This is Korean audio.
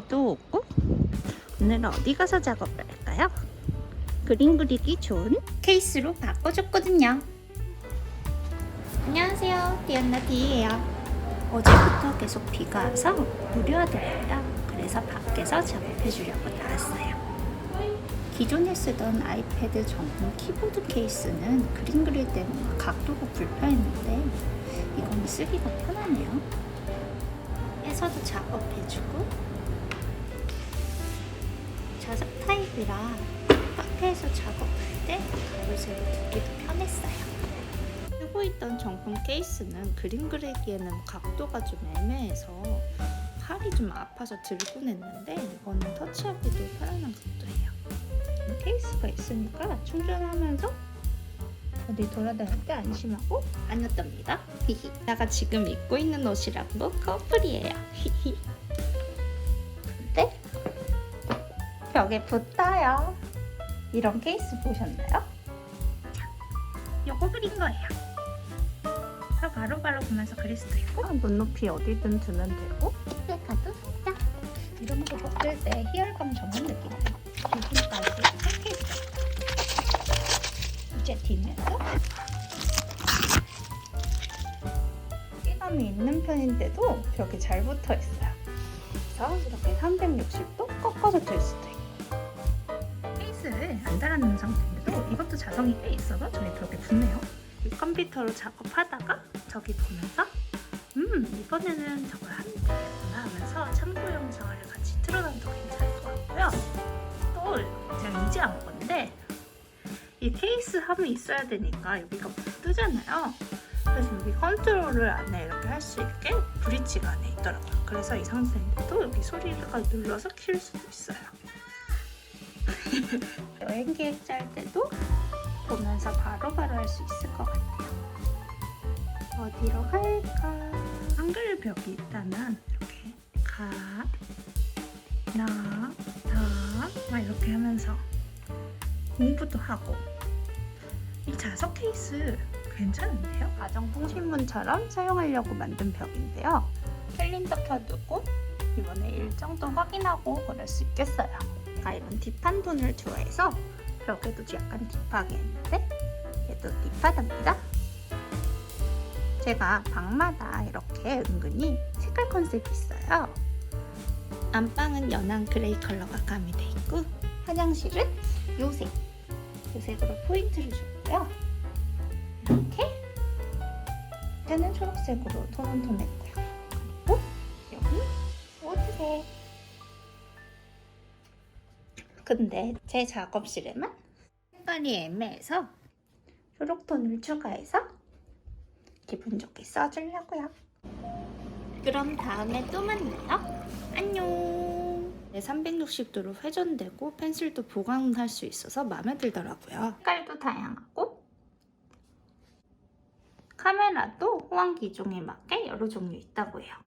비도 오고 오늘은 어디 가서 작업을 할까요? 그림 그리기 좋은 케이스로 바꿔줬거든요. 안녕하세요. 디안나 디예요. 어제부터 계속 비가 와서 물이 와더라고요. 그래서 밖에서 작업해 주려고 나왔어요. 기존에 쓰던 아이패드 전용 키보드 케이스는 그림 그릴 때 뭔가 각도가 불편했는데 이건 쓰기가 편하네요. 에서도 작업해주고 자작 타입이라 카페에서 작업할 때 가로세로 두기도 편했어요. 쓰고 있던 정품 케이스는 그림 그리기에는 각도가 좀 애매해서 팔이 좀 아파서 들곤 했는데 이거는 터치하기도 편안한 각도예요. 케이스가 있으니까 충전하면서 어디 돌아다닐 때 안심하고 다녔답니다. 히히. 내가 지금 입고 있는 옷이랑도 커플이에요. 히히. 벽에 붙어요. 이런 케이스 보셨나요? 자, 요거 그린 거예요. 그래서 바로 바로 보면서 그릴 수도 있고 눈높이 어디든 두면 되고 가도 딱 이런 거 벗을 때 희열감 전문 느낌이에요. 지금까지 세 케이스 이제 뒤면서 끼감이 있는 편인데도 벽에 잘 붙어 있어요. 그래서 이렇게 360도 꺾어서 들 수도 있고 상태인데도 이것도 자성이 꽤 있어서 저희 벽에 붙네요. 이 컴퓨터로 작업하다가 저기 보면서 음 이번에는 저걸 되겠구나 하면서 참고 영상을 같이 틀어놔도 괜찮을 것 같고요. 또 제가 이제 안 건데 이 케이스 하면 있어야 되니까 여기가 뜨잖아요. 그래서 여기 컨트롤을 안에 이렇게 할 수 있게 브릿지가 안에 있더라고요. 그래서 이 상태인데도 여기 소리가 눌러서 킬 수도 있어요. 여행 계획 짤 때도 보면서 바로바로 할 수 있을 것 같아요. 어디로 갈까? 한글 벽이 있다면 이렇게 가, 나, 다, 막 이렇게 하면서 공부도 하고 이 자석 케이스 괜찮은데요? 가정 통신문처럼 사용하려고 만든 벽인데요. 캘린더 켜두고 이번에 일정도 확인하고 그럴 수 있겠어요. 제가 이런 딥한 톤을 좋아해서 벽에도 약간 딥하게 했는데 얘도 딥하답니다. 제가 방마다 이렇게 은근히 색깔 컨셉이 있어요. 안방은 연한 그레이 컬러가 가미돼 있고 화장실은 요색 요색으로 포인트를 줬고요. 이렇게 배는 초록색으로 톤온톤했고요. 그리고 여기 우드색 근데 제 작업실에만 색깔이 애매해서 초록톤을 추가해서 기분 좋게 써주려고요. 그럼 다음에 또 만나요. 안녕. 네, 360도로 회전되고 펜슬도 보관할 수 있어서 마음에 들더라고요. 색깔도 다양하고 카메라도 호환 기종에 맞게 여러 종류 있다고 해요.